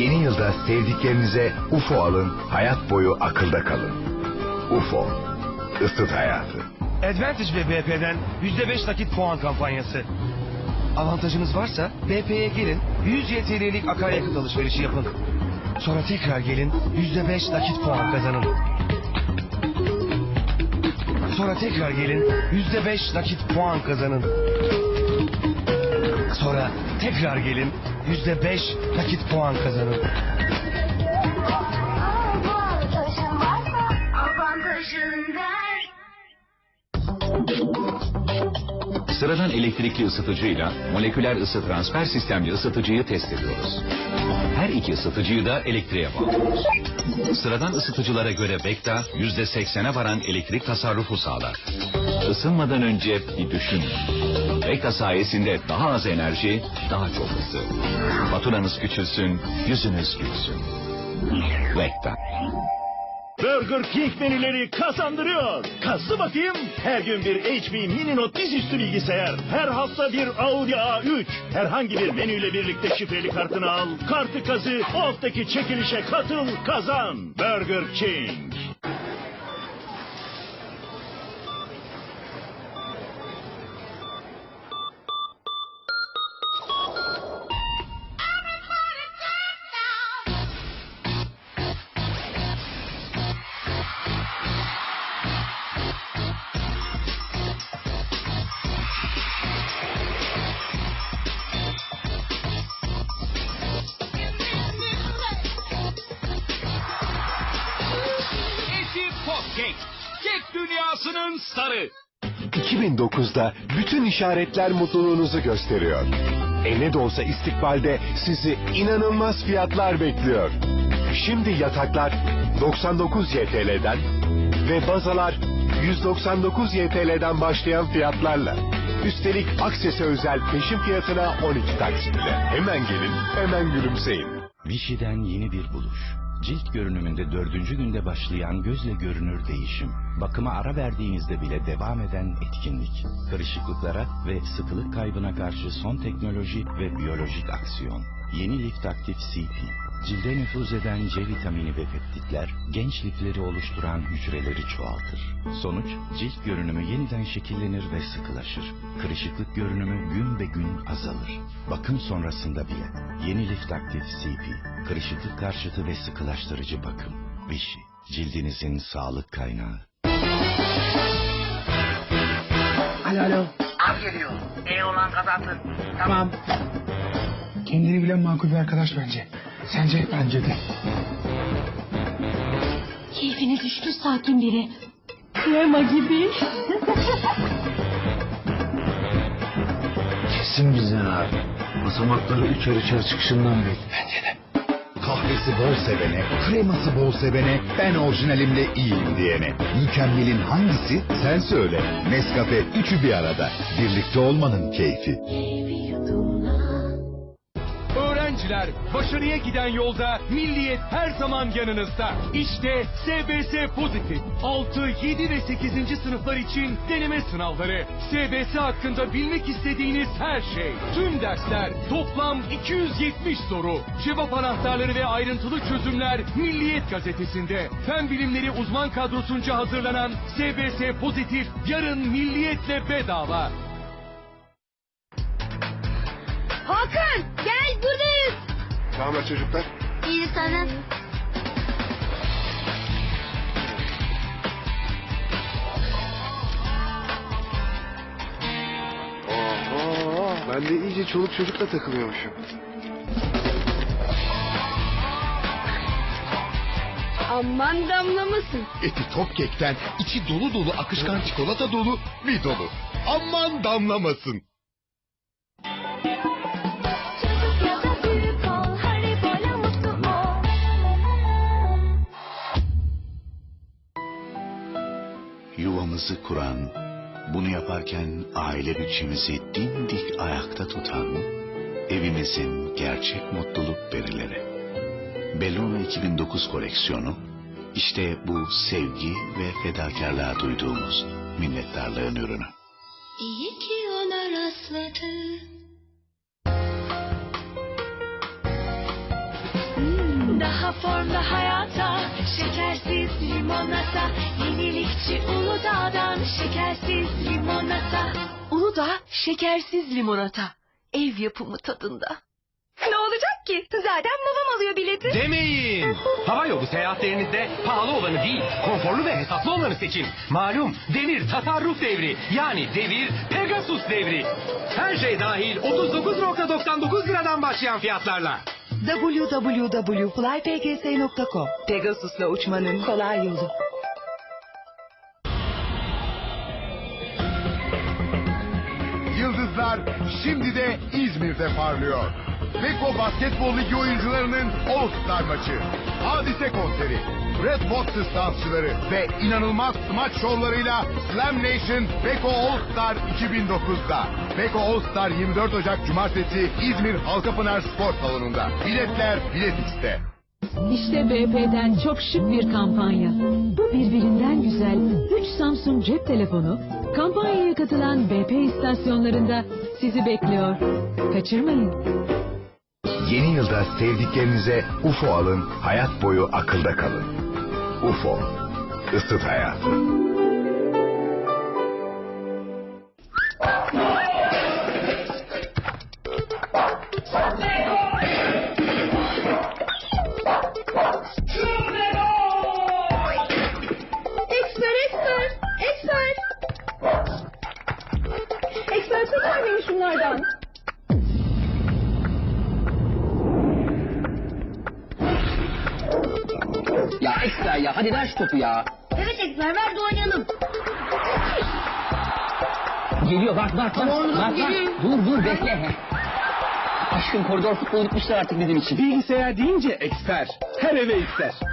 Yeni yılda sevdiklerinize UFO alın, hayat boyu akılda kalın. UFO, ısıt hayatı. Advantage ve BP'den %5 nakit puan kampanyası. Avantajınız varsa BP'ye gelin 100 YTL'lik akaryakıt alışverişi yapın. Sonra tekrar gelin %5 nakit puan kazanın. Sonra tekrar gelin %5 nakit puan kazanın. Sonra tekrar gelin %5 nakit puan kazanın. Sıradan elektrikli ısıtıcıyla moleküler ısı transfer sistemli ısıtıcıyı test ediyoruz. Her iki ısıtıcıyı da elektriğe bağlıyoruz. Sıradan ısıtıcılara göre Vecta %80'e varan elektrik tasarrufu sağlar. Isınmadan önce bir düşün. Vecta sayesinde daha az enerji, daha çok ısı. Faturanız küçülsün, yüzünüz gülsün. Vecta. Burger King menüleri kazandırıyor. Kazı bakayım. Her gün bir HP Mini Note dizüstü bilgisayar. Her hafta bir Audi A3. Herhangi bir menüyle birlikte şifreli kartını al. Kartı kazı. O haftaki çekilişe katıl. Kazan. Burger King. Cake. Kek dünyasının starı. 2009'da bütün işaretler mutluluğunuzu gösteriyor. E ne de olsa istikbalde sizi inanılmaz fiyatlar bekliyor. Şimdi yataklar 99 YTL'den ve bazalar 199 YTL'den başlayan fiyatlarla. Üstelik Akses'e özel peşin fiyatına 12 taksitle. Hemen gelin, hemen gülümseyin. Vichy'den yeni bir buluş. Cilt görünümünde dördüncü günde başlayan gözle görünür değişim. Bakıma ara verdiğinizde bile devam eden etkinlik. Kırışıklıklara ve sıkılık kaybına karşı son teknoloji ve biyolojik aksiyon. Yeni Lift Aktif CP. Cilde nüfuz eden C vitamini ve peptitler genç lifleri oluşturan hücreleri çoğaltır. Sonuç cilt görünümü yeniden şekillenir ve sıkılaşır. Kırışıklık görünümü gün be gün azalır. Bakım sonrasında bile. Yeni Lift Aktif CP. Kırışıklık karşıtı ve sıkılaştırıcı bakım. Vichy. Cildinizin sağlık kaynağı. Alo alo. Az geliyor. İyi olan kazansın. Tamam. Kendini bilen makul bir arkadaş bence. Sence? Bence de. Keyfine düşkün sakin biri. Krema gibi. Kesin bizden abi. Basamakları üçer üçer çıkışından beri. Bence de. Kahvesi bol sevene, kreması bol sevene, ben orijinalimle iyiyim diyene. Mükemmelin hangisi? Sen söyle. Nescafe üçü bir arada. Birlikte olmanın keyfi. Öğrenciler başarıya giden yolda milliyet her zaman yanınızda. İşte SBS Pozitif. 6, 7 ve 8. sınıflar için deneme sınavları. SBS hakkında bilmek istediğiniz her şey. Tüm dersler toplam 270 soru. Cevap anahtarları ve ayrıntılı çözümler Milliyet gazetesinde. Fen bilimleri uzman kadrosunca hazırlanan SBS Pozitif yarın milliyetle bedava. Hakan gel. Tamam çocuklar. İyi. Oho, ben de iyice çoluk çocukla takılıyormuşum. Aman damlamasın. Eti top kekten içi dolu dolu akışkan çikolata dolu bir dolu. Aman damlamasın. Yuvamızı kuran, bunu yaparken aile bütçemizi dimdik ayakta tutan, evimizin gerçek mutluluk verileri. Bellona 2009 koleksiyonu, işte bu sevgi ve fedakarlığa duyduğumuz minnettarlığın ürünü. İyi ki ona rastladım. Daha formda hayata Şekersiz limonata Yenilikçi Şekersiz limonata Uludağ şekersiz limonata. Ev yapımı tadında. Ne olacak ki? Zaten babam alıyor bileti. Demeyin. Hava yolu seyahatlerinizde pahalı olanı değil, konforlu ve hesaplı olanı seçin. Malum devir tasarruf devri. Yani devir Pegasus devri. Her şey dahil 39.99 liradan başlayan fiyatlarla. www.flypgs.com Pegasus'la uçmanın kolay yolu. Şimdi de İzmir'de parlıyor. Beko Basketbol Ligi oyuncularının All Star maçı, Hadise konseri, Red Foxes dansçıları ve inanılmaz smaç şovlarıyla Slam Nation Beko All Star 2009'da. Beko All Star 24 Ocak Cumartesi İzmir Halkapınar Spor Salonu'nda. Biletler Bilet X'te. İşte BP'den çok şık bir kampanya. Bu birbirinden güzel 3 Samsung cep telefonu kampanyaya katılan BP istasyonlarında sizi bekliyor. Kaçırmayın. Yeni yılda sevdiklerinize UFO alın, hayat boyu akılda kalın. UFO, ısıt hayat. Beni şunlardan. Ya ekstra ya hadi ver şu topu ya. Evet eksper ver de oynayalım. Geliyor bak bak bak. bak, bak. Dur dur bekle. Aşkım koridor futbolu bitmişler artık bizim için. Bilgisayar deyince eksper. Her eve ister.